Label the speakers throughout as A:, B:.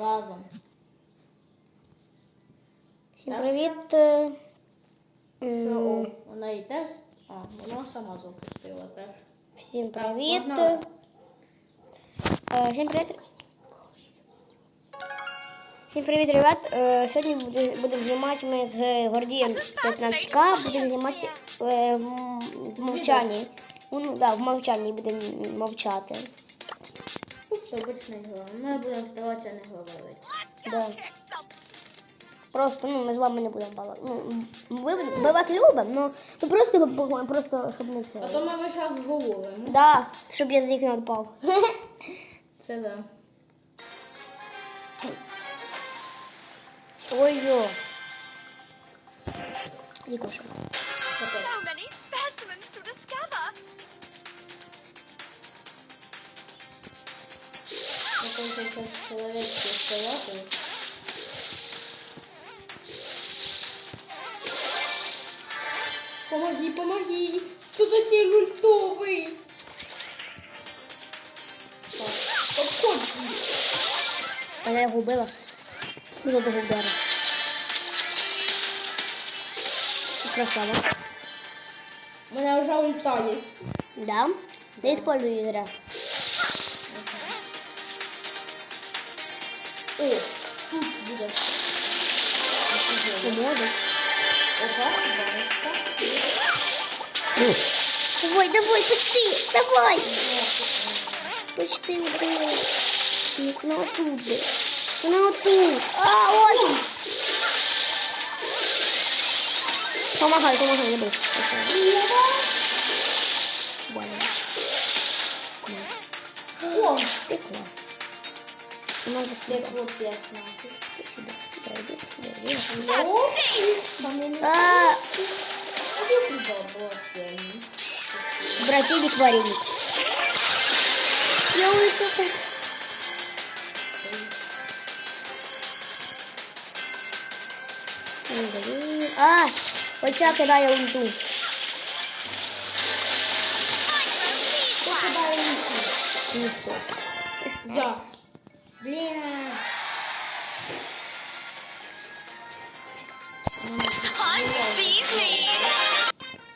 A: Разом.
B: Всім
A: Так.
B: привіт. е,
A: Що, о, вона і теж. А, вона сама запустила теж.
B: Всім
A: Так,
B: привіт.
A: погнали.
B: Е, Всім привіт. Всім привіт, ребят. Е, Сьогодні буде- будемо знімати ми з Гордієм 15К, будемо знімати в мовчанні. Ну, да, в мовчанні будемо мовчати.
A: Просто обичний гра. Ми будемо старатися не говорити.
B: Да. Просто ну, ми з вами не будемо балакати. Ну, ми, ми вас любимо, ну, ну просто, бо- просто щоб не
A: А
B: це.
A: то ми весь час говоримо.
B: Да, щоб язик не відпав.
A: Це да.
B: Ой-ё. Рикошет.
A: Хочу зараз чоловічки стояти. Помоги, помоги! Тут оці ультовий! Так, Обходь їх!
B: А я його вбила. З жодного удару. Красава.
A: У мене вже ульта є.
B: Да? Не использую зря.
A: О, тут буде.
B: Помогу.
A: Опа, барочка.
B: Давай, давай, почти, давай. Почти убила. Ник, ну отут. де. Ну отут. А, ось. він. Помагай, помагай, не бий.
A: О,
B: Втекла. Надо
A: це
B: сюда.
A: хлопець нафиг.
B: Иди сюда, сюда, иди, сюда, иди.
A: О, мамі
B: А,
A: Иди сюда, братяни.
B: брательник вареник. Я ульту. Блін. А, оця кидає ульту.
A: Хто кидає ульти?
B: Ніхто.
A: Я. Блін.
C: I'm the bee's knees.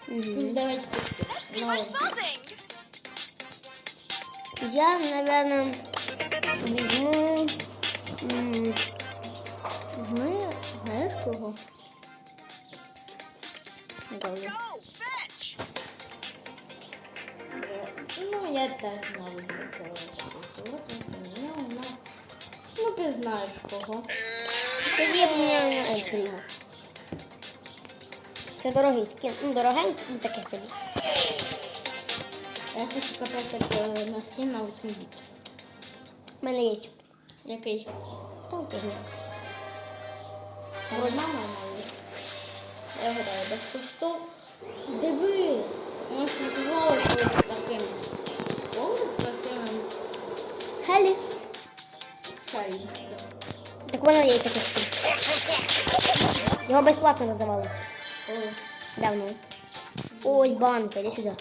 A: Плюс 9
C: Much buzzing.
B: Я, наверное, візьму. м,
A: Ми, знаєш кого?
B: Добре.
C: Go, fetch.
A: Ну, я теж навіть не цього записувати. Ну, ти знаєш кого.
B: Тоді я поміняю на Ельфріма. Це дорогий скін. Ну, дорогенький, ну таке тобі.
A: Я хочу кататися е, на скін на 8 біт.
B: У мене є.
A: Який?
B: Там фігня.
A: Там одна мама. Я гадаю, безкоштовно. Диви! Ми ж називали колись таким. Помниш красивим
B: Хелі.
A: Шарі?
B: Так мене є скін. Його безплатно роздавали. Давно. Ось банка,
A: хочу все.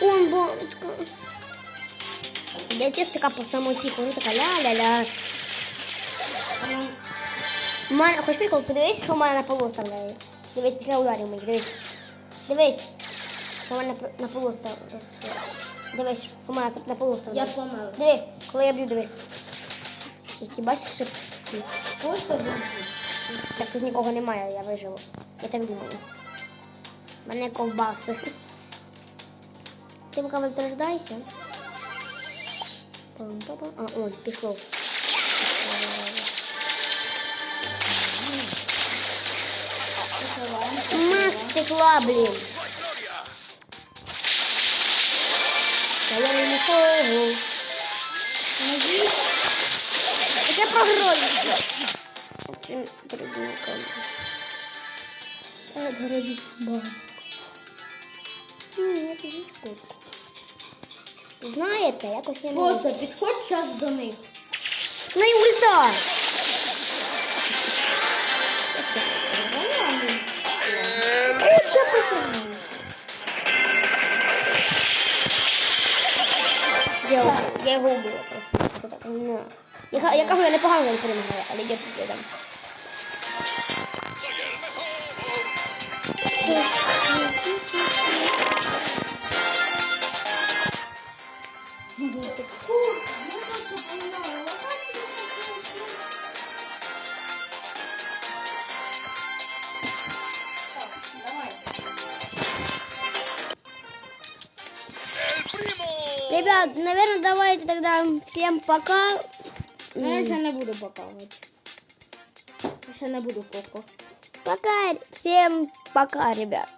B: Он баночка. Я чисто така по самоті хожу, така ля-ля-ля. У мене, хоч прикол, подивись, що в на полу оставляє. Дивись, після ударів моїх, дивись. Дивись, що на, на полу оставляє. Дивись, мене на полу
A: Я
B: оставляє.
A: помер.
B: Диви, коли я б'ю, диви. Які бачиш шипці.
A: Просто був.
B: Так тут нікого немає, я виживу. Я так думаю. У мене ковбаси. Ти поки возрождайся. А, он, пішло. Макс втекла, блін. Я не можу. Так я програю. Блін, придумка. Дорогі собаки. Ні, я тобі шкодку. Знаєте, якось я не
A: Просто підходь зараз до них.
B: Ну і ульта.
A: Вони
B: От його, я його убила просто. Це так, на. Я, я кажу, я непогано не перемагаю, але я побіда. Ребят, наверное, давайте тогда всем пока.
A: Ну, я ще не буду показувати. Я ще не буду коко.
B: Пока. Всем пока, ребят.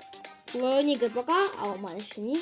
A: Вероніки пока, а у ще ні.